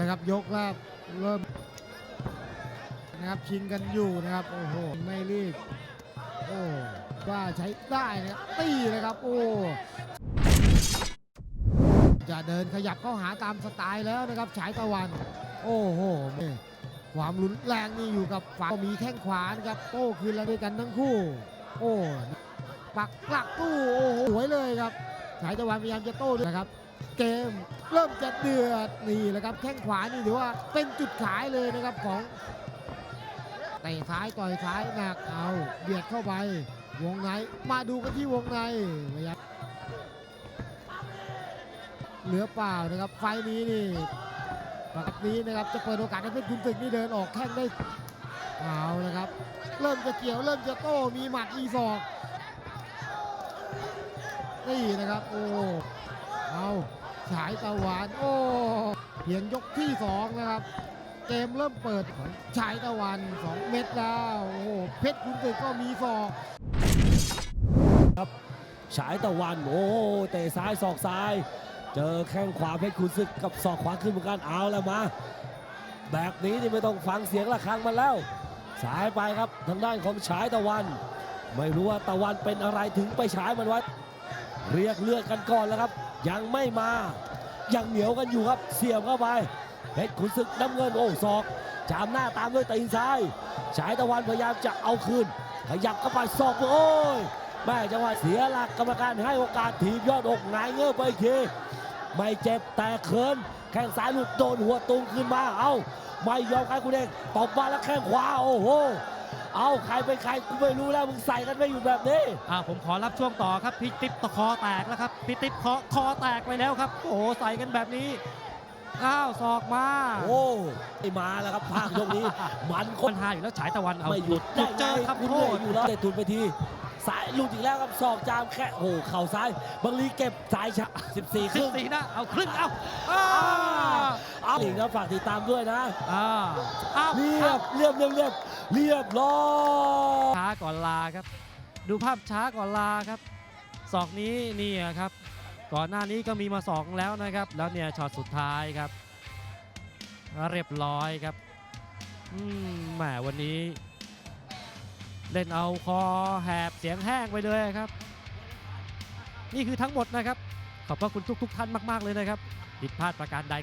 ละครับยกแล้วเริ่มนะครับชิงกันอยู่นะครับโอ้โหไม่รีบโอ้ว่าใช้ได้นะครับตีเลยครับโอ้จะเดินขยับเข้าหาตามสไตล์แล้วนะครับฉายตะวัน โอ้โหนี่ความรุนแรงนี่อยู่กับฝั่งมีแข้งขวานะครับโต้คืนแล้วด้วยกันทั้งคู่ โอ้ปักหลักตู้โอ้โหสวยเลยครับฉายตะวันพยายามจะโต้ด้วยนะครับ เกมเริ่มจะเดือดนี่แหละครับแข้งขวานี่ถือว่าเป็นจุดขายเลยนะครับของเตะซ้ายต่อยซ้ายหนักเอาเบียดเข้าไป วงในมาดูกันที่วงในพยายามเหลือเปล่านะครับไฟนี้นี่ปกตินี้นะครับจะเปิดโอกาสให้เพชรคุณศึกนี่เดินออกแข้งได้เอาละครับ เริ่มจะเกี่ยวเริ่มจะโต้มีหมัดมีศอกนี่นะครับโอ้ เอาฉายตะวันโอ้เพียงยกที่สองนะครับ เกมเริ่มเปิดของฉายตะวัน2เม็ดแล้วโอ้โหเพชรคุณศึกก็มีศอกครับฉายตะวันโอ้เตะซ้ายศอกซ้าย เจอแข้งขวาเพชรขุนศึกกับศอกขวาขึ้นเหมือนกันเอาแล้วมา แบบนี้นี่ไม่ต้องฟังเสียงระฆังมันแล้ว สายไปครับทางด้านของฉายตะวัน ไม่รู้ว่าตะวันเป็นอะไรถึงไปฉายมันไว้ เรียกเลือดกันก่อนแล้วครับ ยังไม่มา ยังเหนียวกันอยู่ครับ เสียบเข้าไปเพชรขุนศึกน้ำเงินโอ้ศอกจามหน้าตามด้วยตีนซ้าย ฉายตะวันพยายามจะเอาคืน ขยับเข้าไปศอกโอ้ยแม่จังหวะเสียหลักกรรมการให้โอกาสถีบยอดอกหงายเงือไปที ไม่เจ็บแต่เขิน แข้งซ้ายหลุดโดนหัวตุงขึ้นมา เอาไม่ยอมใครคุณเองตบมาแล้วแข้งขวาโอ้โห เอาใครเป็นใครกูไม่รู้แล้วมึงใส่กันไม่อยู่แบบนี้อ่าผมขอรับช่วงต่อครับพี่ติ๊บตะคอแตกแล้วครับพี่ติ๊บคอคอแตกไปแล้วครับ โอ้โหใส่กันแบบนี้อ้าวศอกมาโอ้ไม่มาแล้วครับภาคยกนี้ มันคคนนหาอยู่แล้วฉายตะวันเอาไม่หยุดหยุดเจอครับคุณโทเหนื่อยษอยู่แล้วเตะทุนไปที สายหลุดอีกแล้วครับศอกจามแค่โอ้โหเข่าซ้ายบังลีเก็บสายชะ14คขึ้นรึ่งสีหน้าเอาครึ่งเอาอ้าเอาอีกนะฝากติดตามด้วยนะอ่าอ้าวเรียบเรียบเรียบเรียบเรียบร้อยช้าก่อนลาครับ ดูภาพช้าก่อนลาครับศอกนี้นี่ครับ ก่อนหน้านี้ก็มีมาสองแล้วนะครับ แล้วเนี่ยช็อตสุดท้ายครับ เรียบร้อยครับอืมแหมวันนี้ เล่นเอาคอแหบเสียงแห้งไปเลยครับ นี่คือทั้งหมดนะครับ ขอบพระคุณทุกๆท่านมาก ๆ เลยนะครับผิดพลาดประการใด